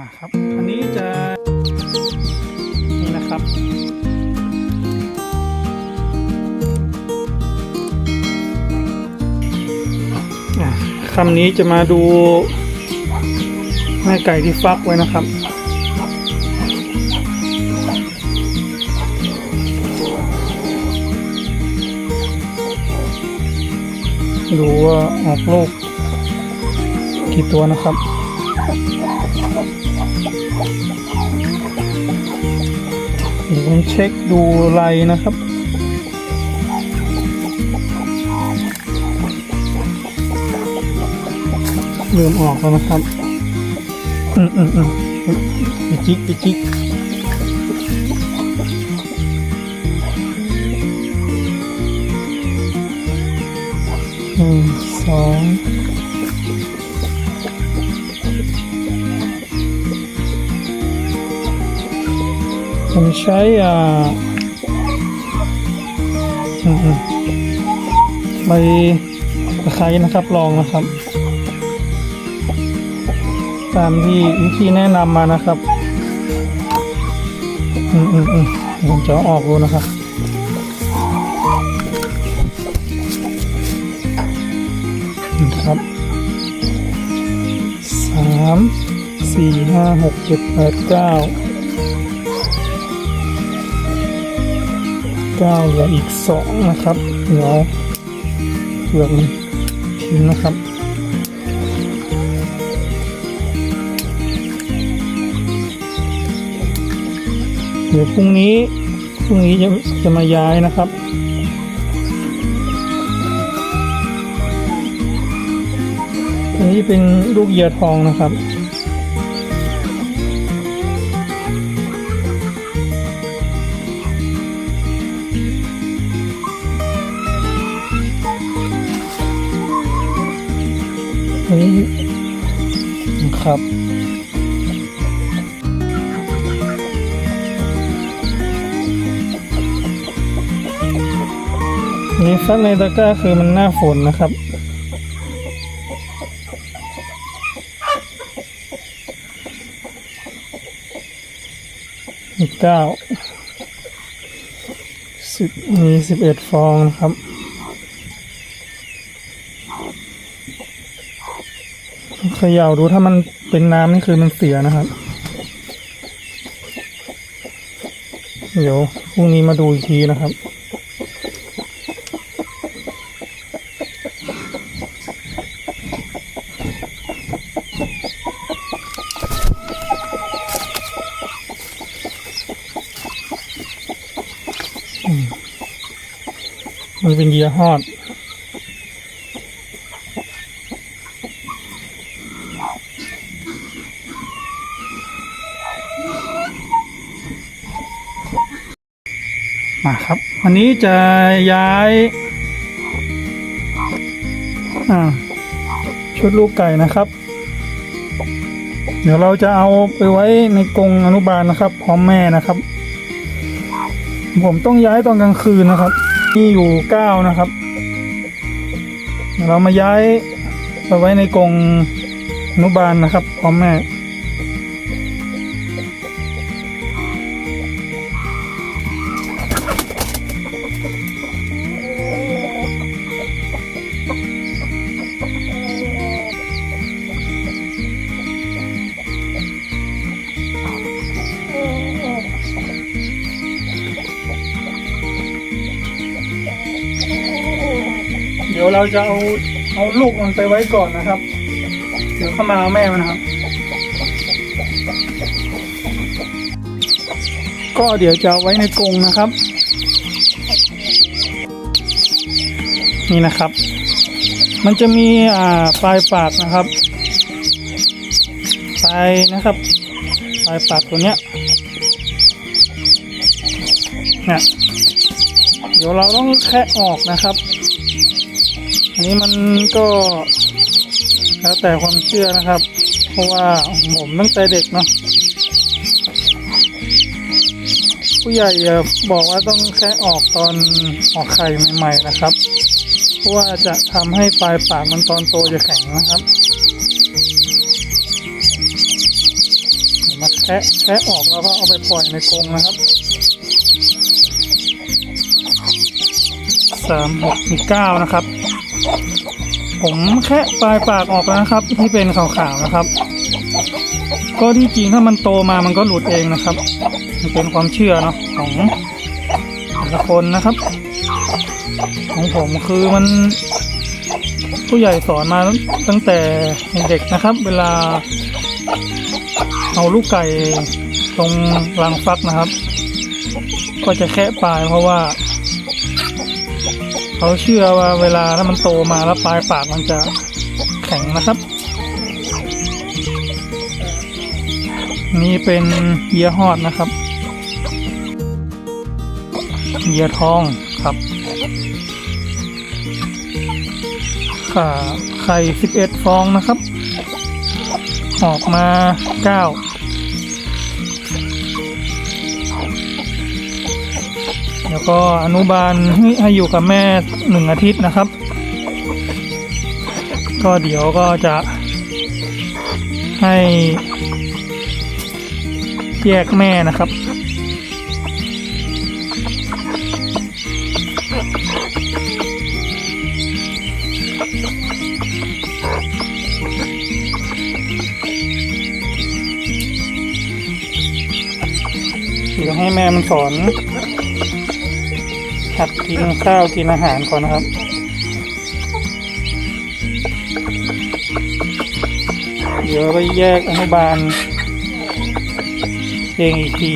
อะครับ อันนี้จะนี่นะครับ คำนี้จะมาดูแม่ไก่ที่ฟักไว้นะครับดูว่าออกลูกกี่ตัวนะครับ ผมเช็คดูไรนะครับ เริ่มออกแล้วนะครับ อืมอืมอืมไปจิกไปจิกหนึ่งสอง ผมใช้อ่าใบตะไคร้นะครับลองนะครับ ตามที่วิธีแนะนำมานะครับ อืมอืมอืมผมจะออกดูนะครับนะครับสามสี่ห้าหกเจ็ดแปดเก้า ก้าเหลืออีกสองนะครับเดี๋ยวเปลือกทิ้งนะครับเดี๋ยวพรุ่งนี้พรุ่งนี้จะจะมาย้ายนะครับอันนี้เป็นลูกเหยียทองนะครับ อันนี้ครับ นี่ฟักในตะกร้าคือมันหน้าฝนนะครับเก้าสิบมีสิบเอ็ดฟองนะครับ ขย่าดูถ้ามันเป็นน้ำนี่คือมันเสียนะครับ เดี๋ยวพรุ่งนี้มาดูอีกทีนะครับมันเป็นเยียฮอด มาครับ วันนี้จะย้ายชุดลูกไก่นะครับ เดี๋ยวเราจะเอาไปไว้ในกรงอนุบาลนะครับ พร้อมแม่นะครับ ผมต้องย้ายตอนกลางคืนนะครับมีอยู่เก้านะครับ เรามาย้ายไปไว้ในกรงอนุบาลนะครับ พร้อมแม่ ดี๋ยวเราจะเอาเอาลูกมันไปไว้ก่อนนะครับ เดี๋ยวเข้ามาเอาแม่มันนะครับ ก็เดี๋ยวจะเอาไว้ในกรงนะครับ นี่นะครับ มันจะมีอ่าปลายปากนะครับปลายนะครับปลายปากตัวเนี้ยเนี่ยเดี๋ยวเราต้องแคะออกนะครับ อันนี้มันก็แล้วแต่ความเชื่อนะครับ เพราะว่าผมตั้งแต่เด็กเนาะผู้ใหญ่บอกว่าต้องแค่ออกตอนออกไข่ใหม่ๆนะครับ เพราะว่าจะทำให้ปลายปากมันตอนโตจะแข็งนะครับมาแคะแคะออกแล้วก็เอาไปปล่อยในกรงนะครับสามหกเก้านะครับ ผมแคะปลายปากออกแล้วนะครับ ที่เป็นขาวๆนะครับ ก็ที่จริงถ้ามันโตมามันก็หลุดเองนะครับ มันเป็นความเชื่อเนาะของแต่ละคนนะครับ ของผมคือมัน ผู้ใหญ่สอนมาตั้งแต่เด็กนะครับ เวลา เอาลูกไก่ตรงรังฟักนะครับ ก็จะแคะปลายเพราะว่า เขาเชื่อว่าเวลาถ้ามันโตมาแล้วปลายปากมันจะแข็งนะครับ นี่เป็นเยียหอดนะครับ เยียทองครับไข่11 ฟองนะครับ ออกมา 9 แล้วก็อนุบาลให้ให้อยู่กับแม่หนึ่งอาทิตย์นะครับ ก็เดี๋ยวก็จะให้แยกแม่นะครับ เดี๋ยวให้แม่มันสอน หัดกินข้าวกินอาหารก่อนนะครับ เดี๋ยวไปแยกอนุบาลเองอีกที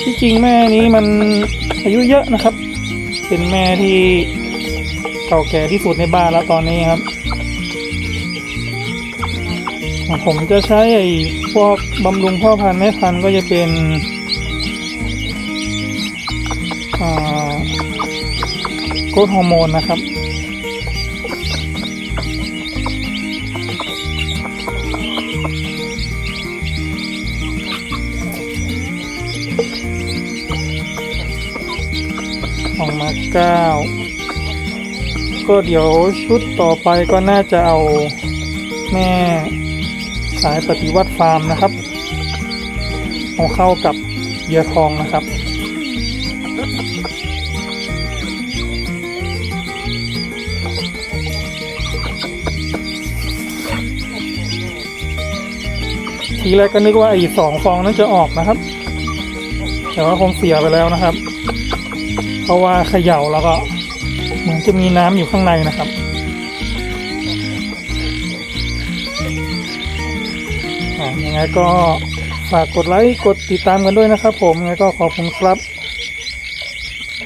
ที่จริงแม่นี้มันอายุเยอะนะครับ เป็นแม่ที่เก่าแก่ที่สุดในบ้านแล้วตอนนี้ครับ ผมจะใช้ไอ้พวกบำรุงพ่อพันธุ์แม่พันธุ์ก็จะเป็นโกรทฮอร์โมนนะครับออกมาเก้าก็เดี๋ยวชุดต่อไปก็น่าจะเอาแม่ สายปฏิวัติฟาร์มนะครับเอาเข้ากับเหยื่อทองนะครับ ทีแรกก็นึกว่าไอ้สองฟองนั้นจะออกนะครับ แต่ว่าคงเสียไปแล้วนะครับ เพราะว่าเขย่าแล้วก็เหมือนจะมีน้ำอยู่ข้างในนะครับ ยังไงก็ฝากกดไลค์กดติดตามกันด้วยนะครับ ผมยังไงก็ขอบคุณครับ